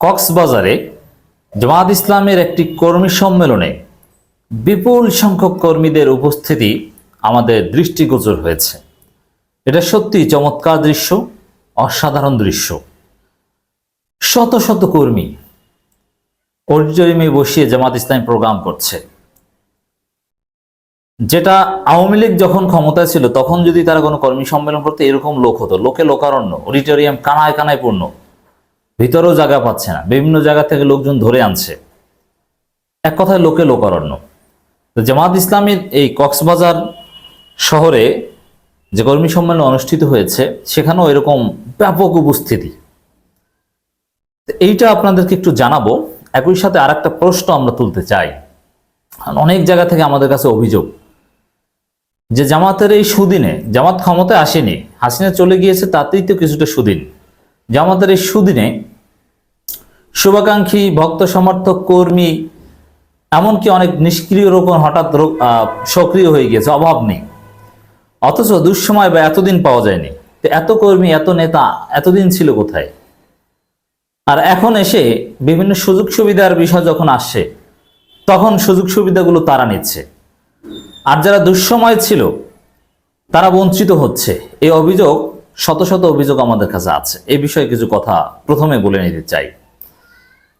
কক্সবাজারে জামাত ইসলামের একটি কর্মী সম্মেলনে বিপুল সংখ্যক কর্মীদের উপস্থিতি আমাদের দৃষ্টিগোচর হয়েছে। এটা সত্যি চমৎকার দৃশ্য, অসাধারণ দৃশ্য। শত শত কর্মী অডিটোরিয়ামে বসিয়ে জামাত ইসলাম প্রোগ্রাম করছে। যেটা আওয়ামী লীগ যখন ক্ষমতায় ছিল, তখন যদি তারা কোনো কর্মী সম্মেলন করতে, এরকম লোক হতো। লোকে লোকারণ্য, অডিটোরিয়াম কানায় কানায় পূর্ণ। ভিতরেও জায়গা পাচ্ছে না। বিভিন্ন জায়গা থেকে লোকজন ধরে আনছে। এক কথায় লোকে লোকারণ্য। তো জামাত ইসলামের এই কক্সবাজার শহরে যে কর্মী সম্মেলন অনুষ্ঠিত হয়েছে, সেখানেও এরকম ব্যাপক উপস্থিতি। এইটা আপনাদেরকে একটু জানাব। একই সাথে আর একটা প্রশ্ন আমরা তুলতে চাই। অনেক জায়গা থেকে আমাদের কাছে অভিযোগ যে জামাতের এই সুদিনে, জামাত ক্ষমতায় আসেনি। হাসিনা চলে গিয়েছে, তাতেই তো কিছুটা সুদিন। জামাতের এই সুদিনে শুভাকাঙ্ক্ষী ভক্ত সমর্থক কর্মী, এমনকি অনেক নিষ্ক্রিয় রোপণ হঠাৎ সক্রিয় হয়ে গিয়েছে, অভাব নেই। অথচ দুঃসময় বা এতদিন পাওয়া যায়নি। তো এত কর্মী, এত নেতা, এতদিন ছিল কোথায়? আর এখন এসে বিভিন্ন সুযোগ সুবিধার বিষয় যখন আসছে, তখন সুযোগ সুবিধাগুলো তারা নিচ্ছে। আর যারা দুঃসময় ছিল, তারা বঞ্চিত হচ্ছে। এই অভিযোগ, শত শত অভিযোগ আমাদের কাছে আছে। এই বিষয়ে কিছু কথা প্রথমে বলে নিতে চাই।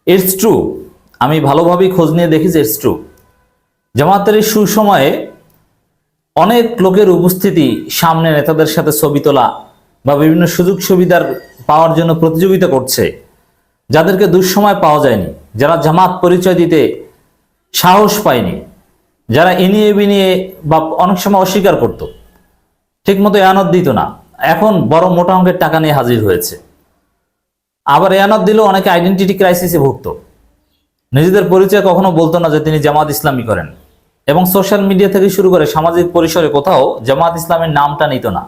ইটস ট্রু আমি ভালোভাবেই খোঁজ নিয়ে দেখি যে ইটস ট্রু জামাতের সুসময়ে অনেক লোকের উপস্থিতি সামনে নেতাদের সাথে ছবি তোলা বা বিভিন্ন সুযোগ সুবিধার পাওয়ার জন্য প্রতিযোগিতা করছে, যাদেরকে দুঃসময় পাওয়া যায়নি, যারা জামাত পরিচয় দিতে সাহস পায়নি, যারা এনিয়ে বিনিয়ে বা অনেক সময় অস্বীকার করত। ঠিক মতো এয়ানত দিত না। এখন বড় মোটা অঙ্কের টাকা নিয়ে হাজির হয়েছে। আবার এয়ানত দিলেও অনেকে আইডেন্টিটি ক্রাইসিসে ভুগত। নিজেদের পরিচয় কখনো বলতো না যে তিনি জামাত ইসলামী করেন। এবং সোশ্যাল মিডিয়া থেকে শুরু করে সামাজিক পরিসরে কোথাও জামাত ইসলামের নামটা নিত না।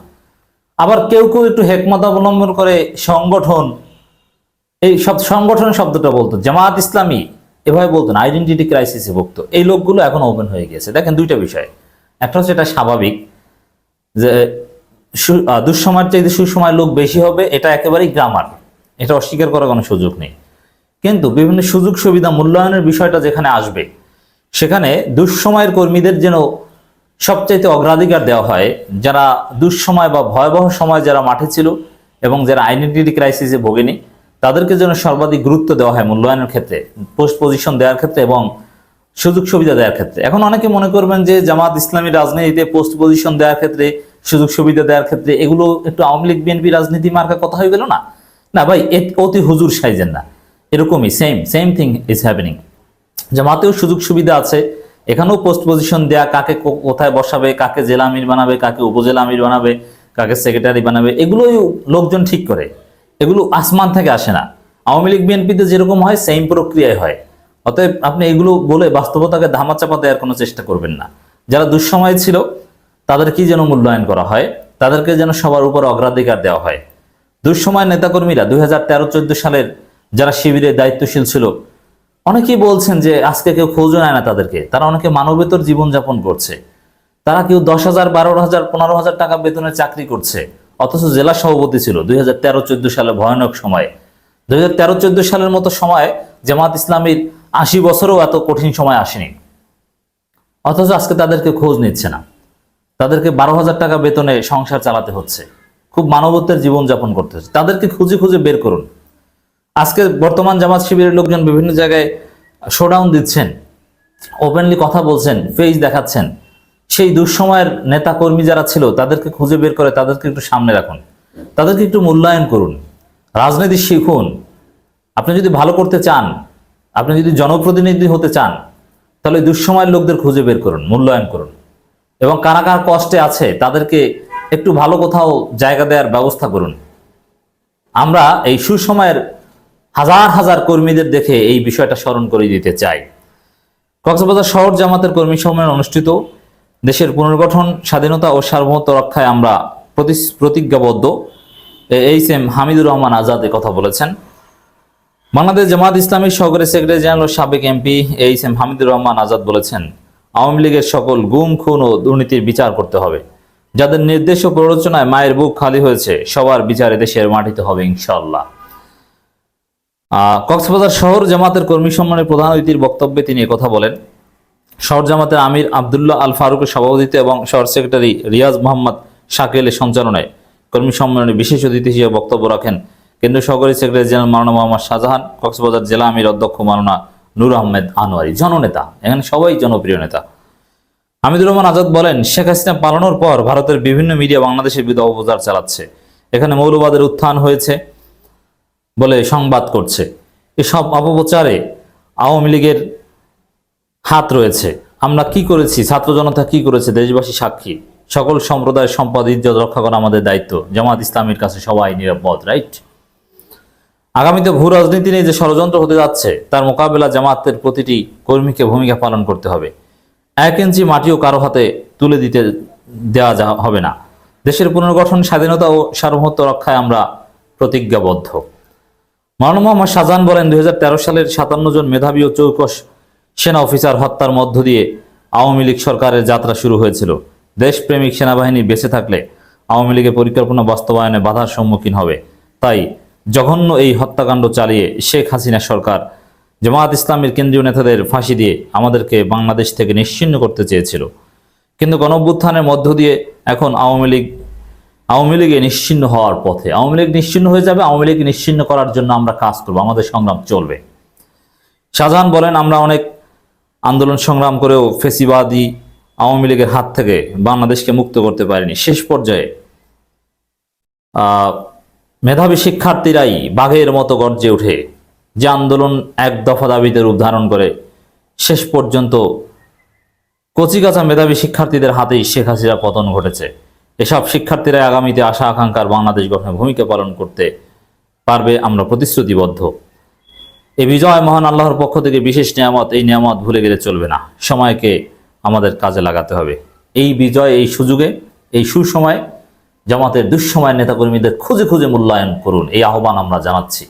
আবার কেউ কেউ একটু হেকমত অবলম্বন করে সংগঠন, এই সব সংগঠন শব্দটা বলতো। জামাত ইসলামী এভাবে বলতো না আইডেন্টিটি ক্রাইসিসে ভুগত। এই লোকগুলো এখন ওপেন হয়ে গেছে দেখেন দুইটা বিষয়। একটা হচ্ছে এটা স্বাভাবিক যে দুঃসময়ের চাইতে সুসময়ের লোক বেশি হবে, এটা একেবারেই গ্রামার এটা অস্বীকার করার কোনো সুযোগ নেই। কিন্তু বিভিন্ন সুযোগ সুবিধা মূল্যায়নের বিষয়টা যেখানে আসবে, সেখানে দুঃসময়ের কর্মীদের যেন সবচাইতে অগ্রাধিকার দেওয়া হয়, যারা দুঃসময় বা ভয়াবহ সময় যারা মাঠে ছিল এবং যারা আইডেন্টিটি ক্রাইসিসে ভোগেনি, তাদেরকে যেন সর্বাধিক গুরুত্ব দেওয়া হয় মূল্যায়নের ক্ষেত্রে পোস্ট পজিশন দেওয়ার ক্ষেত্রে এবং সুযোগ সুবিধা দেওয়ার ক্ষেত্রে। এখন অনেকে মনে করবেন যে জামাত ইসলামী রাজনীতিতে পোস্ট পজিশন দেওয়ার ক্ষেত্রে, সুযোগ সুবিধা দেওয়ার ক্ষেত্রে, এগুলো একটু আওয়ামী লীগ বিএনপি রাজনীতি মার্কা কথা হয়ে গেল না? না ভাই অতি হুজুর সাইজেন না। এরকমই same same thing is happening জামাতেও সুযোগ সুবিধা আছে। এখানেও পোস্ট পজিশন দেয়া, কাকে কোথায় বসাবে, কাকে জেলা আমির বানাবে, কাকে উপজেলা আমির বানাবে, কাকে সেক্রেটারি বানাবে, এগুলোই লোকজন ঠিক করে। এগুলো আসমান থেকে আসে না। আওয়ামী লীগ, বিএনপিতে যেরকম হয় সেম প্রক্রিয়ায় হয়। অতএব আপনি এগুলো বলে বাস্তবতাকে ধামাচাপা দেওয়ার কোনো চেষ্টা করবেন না। যারা দুঃসময় ছিল তাদের কি যেন মূল্যায়ন করা হয়, তাদেরকে যেন সবার উপর অগ্রাধিকার দেওয়া হয়। দুঃসময় নেতাকর্মীরা দুই হাজার তেরো চোদ্দ সালের যারা শিবিরে দায়িত্বশীল ছিল, অনেকেই বলছেন যে আজকে কেউ খোঁজও নেয় না তাদেরকে। তারা অনেকে মানবেতর জীবনযাপন করছে। তারা কেউ দশ হাজার বারো হাজার পনেরো হাজার টাকা বেতনের চাকরি করছে, অথচ জেলা সভাপতি ছিল দুই হাজার তেরো চোদ্দ সালে ভয়ানক সময়ে। দুই হাজার তেরো চোদ্দ সালের মতো সময় জামাত ইসলামীর আশি বছরও এত কঠিন সময় আসেনি। অথচ আজকে তাদেরকে খোঁজ নিচ্ছে না। তাদেরকে বারো হাজার টাকা বেতনে সংসার চালাতে হচ্ছে। খুব মানবত্বের জীবনযাপন করতে হচ্ছে। তাদেরকে খুঁজে খুঁজে বের করুন। আজকে বর্তমান জামাত শিবিরের লোকজন বিভিন্ন জায়গায় শোডাউন দিচ্ছেন ওপেনলি কথা বলছেন ফেস দেখাচ্ছেন। সেই দুঃসময়ের নেতা কর্মী যারা ছিল, তাদেরকে খুঁজে বের করে তাদেরকে একটু সামনে রাখুন। তাদেরকে একটু মূল্যায়ন করুন। রাজনীতি শিখুন। আপনি যদি ভালো করতে চান, আপনি যদি জনপ্রতিনিধি হতে চান, তাহলে দুঃসময়ের লোকদের খুঁজে বের করুন, মূল্যায়ন করুন। এবং কারা কার কষ্টে আছে, তাদেরকে একটু ভালো কোথাও জায়গা দেওয়ার ব্যবস্থা করুন। আমরা এই সুসময়ের হাজার হাজার কর্মীদের দেখে এই বিষয়টা স্মরণ করে দিতে চাই। কক্সবাজার শহর জামাতের কর্মী সম্মেলন অনুষ্ঠিত। দেশের পুনর্গঠন, স্বাধীনতা ও সার্বভৌমত্ব রক্ষায় আমরা প্রতি- প্রতিজ্ঞাবদ্ধ। এইচ এম হামিদুর রহমান আজাদ কথা বলেছেন। বাংলাদেশ জামাত ইসলামীর সহকারী সেক্রেটারি জেনারেল ও সাবেক MP H M Hamidur Rahman Azad বলেছেন, আওয়ামী লীগের সকল গুম, খুন ও দুর্নীতির বিচার করতে হবে। যাদের নির্দেশ ও প্ররোচনায় মায়ের বুক খালি হয়েছে, সবার বিচারে দেশের মাটিতে হবে ইনশাল্লাহ কক্সবাজার শহর জামাতের কর্মী সম্মানের প্রধান অতিথির বক্তব্যে তিনি কথা বলেন। শহর জামাতের আমির আবদুল্লাহ আল ফারুকের সভাপতিত্বে এবং শহর সেক্রেটারি রিয়াজ মোহাম্মদ শাকেলের সঞ্চালনায় কর্মী সম্মেলনে বিশেষ অতিথি হিসেবে বক্তব্য রাখেন কেন্দ্রীয় সহকারী সেক্রেটারি জেনারেল মাওলানা মোহাম্মদ শাহজাহান, কক্সবাজার জেলা আমির অধ্যক্ষ মাওলানা নূর আহমেদ আনোয়ারি, জননেতা, এখানে সবাই জনপ্রিয় নেতা। হামিদুর রহমান আজাদ বলেন, শেখ হাসিনা পালানোর পর ভারতের বিভিন্ন মিডিয়া বাংলাদেশের বিরুদ্ধে অপপ্রচার চালাচ্ছে। এখানে মৌলবাদের উত্থান হয়েছে বলে সংবাদ করছে। এসব অপপ্রচারে আওয়ামী লীগের হাত রয়েছে। আমরা কি করেছি? ছাত্র জনতা কি করেছে? দেশবাসী সাক্ষী। সকল সম্প্রদায়ের সম্পদ, ইজ্জত রক্ষা করা আমাদের দায়িত্ব। জামাত ইসলামের কাছে সবাই নিরাপদ, রাইট? আগামীতে ভূ রাজনীতি নিয়ে যে ষড়যন্ত্র হতে যাচ্ছে, তার মোকাবেলা জামাতের প্রতিটি কর্মীকে ভূমিকা পালন করতে হবে। এক ইঞ্চি মাটিও কারও হাতে তুলে দিতে দেওয়া যা হবে না। দেশের পুনর্গঠন, স্বাধীনতা ও সার্বভৌমত্ব রক্ষায় আমরা প্রতিজ্ঞাবদ্ধ। মাওলানা মোহাম্মদ শাহজাহান বলেন, দুই সালের সাতান্ন জন মেধাবী ও চৌকস সেনা অফিসার হত্যার মধ্য দিয়ে আওয়ামী লীগ সরকারের যাত্রা শুরু হয়েছিল। দেশপ্রেমিক সেনাবাহিনী বেঁচে থাকলে আওয়ামী লীগের পরিকল্পনা বাস্তবায়নে বাধার সম্মুখীন হবে। তাই জঘন্য এই হত্যাকাণ্ড চালিয়ে শেখ হাসিনা সরকার জামায়াত ইসলামের কেন্দ্রীয় নেতাদের ফাঁসি দিয়ে আমাদেরকে বাংলাদেশ থেকে নিশ্চিহ্ন করতে চেয়েছিল। কিন্তু গণভ্যুত্থানের মধ্য দিয়ে এখন আওয়ামী লীগ, আওয়ামী লীগে নিশ্চিহ্ন হওয়ার পথে। আওয়ামী লীগ নিশ্চিহ্ন হয়ে যাবে, আওয়ামী লীগ নিশ্চিহ্ন করার জন্য আমরা কাজ করব, আমাদের সংগ্রাম চলবে। শাহজাহান বলেন, আমরা অনেক আন্দোলন সংগ্রাম করেও ফেসিবাদী আওয়ামী লীগের হাত থেকে বাংলাদেশকে মুক্ত করতে পারেনি। শেষ পর্যায়ে মেধাবী শিক্ষার্থীরাই বাঘের মতো গর্জে ওঠে। যে আন্দোলন এক দফা দাবিতে রূপ ধারণ করে। শেষ পর্যন্ত কচিকাঁচা মেধাবী শিক্ষার্থীদের হাতেই শেখ হাসিনা পতন ঘটেছে। এসব শিক্ষার্থীরা আগামীতে আশা আকাঙ্ক্ষার বাংলাদেশ গঠনে ভূমিকা পালন করতে পারবে আমরা প্রতিশ্রুতিবদ্ধ। এই বিজয় মহান আল্লাহর পক্ষ থেকে বিশেষ নিয়ামত, এই নিয়ামত ভুলে গেলে চলবে না। সময়কে আমাদের কাজে লাগাতে হবে। এই বিজয়, এই সুযোগে, এই সুসময়ে জামাতের দুঃসময়ের নেতাকর্মীদের খুঁজে খুঁজে মূল্যায়ন করুন। এই আহ্বান আমরা জানাচ্ছি।